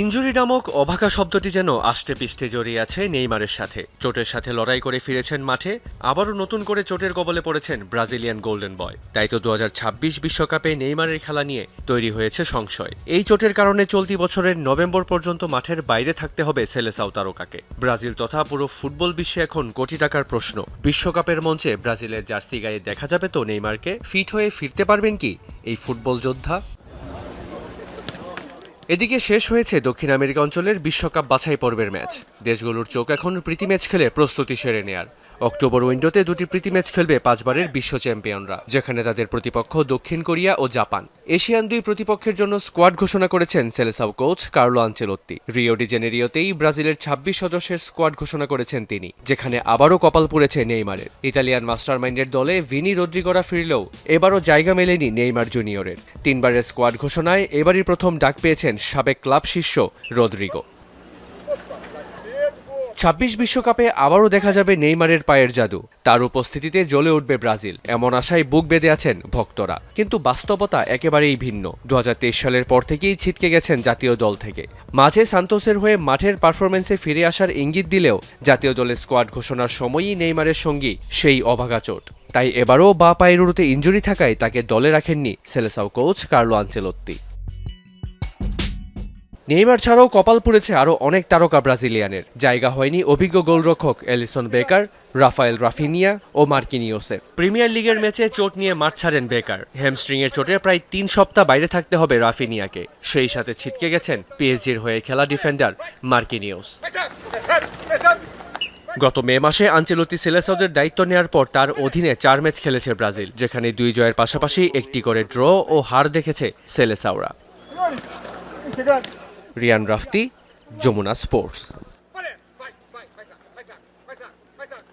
Injury নামক অভাগা শব্দটি যেন আষ্টে পিষ্টে জড়িয়ে আছে নেইমারের সাথে। চোটের সাথে লড়াই করে ফিরেছেন মাঠে, আবারও নতুন করে চোটের কবলে পড়েছেন ব্রাজিলিয়ান গোল্ডেন বয়। তাই তো দু বিশ্বকাপে নেইমারের খেলা নিয়ে তৈরি হয়েছে সংশয়। এই চোটের কারণে চলতি বছরের নভেম্বর পর্যন্ত মাঠের বাইরে থাকতে হবে সেলেসাও তারকাকে। ব্রাজিল তথা পুরো ফুটবল বিশ্বে এখন কোটি টাকার প্রশ্ন। বিশ্বকাপের মঞ্চে ব্রাজিলের জার্সি গায়ে দেখা যাবে তো নেইমারকে? ফিট হয়ে ফিরতে পারবেন কি এই ফুটবল যোদ্ধা? এদিকে শেষ হয়েছে দক্ষিণ আমেরিকা অঞ্চলের বিশ্বকাপ বাছাই পর্বের ম্যাচ। দেশগুলোর চোখ এখন প্রীতি ম্যাচ খেলে প্রস্তুতি সেরে নেয়ার। অক্টোবর উইন্ডোতে দুটি প্রীতি ম্যাচ খেলবে পাঁচবারের বিশ্ব চ্যাম্পিয়নরা, যেখানে তাদের প্রতিপক্ষ দক্ষিণ কোরিয়া ও জাপান। এশিয়ান দুই প্রতিপক্ষের জন্য স্কোয়াড ঘোষণা করেছেন Selecao coach Carlo Ancelotti Rio de জেনেরিওতেই ব্রাজিলের ছাব্বিশ সদস্যের স্কোয়াড ঘোষণা করেছেন তিনি, যেখানে আবারও কপাল পুড়েছে নেইমারের। ইতালিয়ান মাস্টারমাইন্ডের দলে ভিনি রদ্রিগোরা ফিরলেও এবারও জায়গা মেলেনি নেইমার জুনিয়রের। তিনবারের স্কোয়াড ঘোষণায় এবারই প্রথম ডাক পেয়েছেন সাবেক ক্লাব শিষ্য রদ্রিগো। ছাব্বিশ বিশ্বকাপে আবারও দেখা যাবে নেইমারের পায়ের জাদু। তার উপস্থিতিতে জ্বলে উঠবে ব্রাজিল, এমন আশায় বুক বেঁধে আছেন ভক্তরা। কিন্তু বাস্তবতা একেবারেই ভিন্ন। দু হাজার তেইশ সালের পর থেকেই ছিটকে গেছেন জাতীয় দল থেকে। মাঝে সান্তোসের হয়ে মাঠের পারফরমেন্সে ফিরে আসার ইঙ্গিত দিলেও জাতীয় দলের স্কোয়াড ঘোষণার সময়ই নেইমারের সঙ্গী সেই অভাগা চোট। তাই এবারও বা পায়ের উড়ুতে ইঞ্জুরি থাকায় তাকে দলে রাখেননি Selecao coach Carlo Ancelotti. Neymar ছাড়াও কপাল পুড়েছে আরও অনেক তারকা ব্রাজিলিয়ানের। জায়গা হয়নি অভিজ্ঞ গোলরক্ষক এলিসন বেকার, রাফায়েল রাফিনিয়া ও মার্কিনিওসের প্রিমিয়ার লিগের ম্যাচে চোট নিয়ে মাঠ ছাড়েন বেকার। হ্যামস্ট্রিং এর চোটে প্রায় তিন সপ্তাহ বাইরে থাকতে হবে রাফিনিয়াকে। সেই সাথে ছিটকে গেছেন পিএসজির হয়ে খেলা ডিফেন্ডার মার্কিনিওস। গত মে মাসে আঞ্চেলতি সেলেসাউদের দায়িত্ব নেওয়ার পর তার অধীনে চার ম্যাচ খেলেছে ব্রাজিল, যেখানে দুই জয়ের পাশাপাশি একটি করে ড্র ও হার দেখেছে সেলেসাওরা। রিয়ান রাফতি যমুনা স্পোর্টস।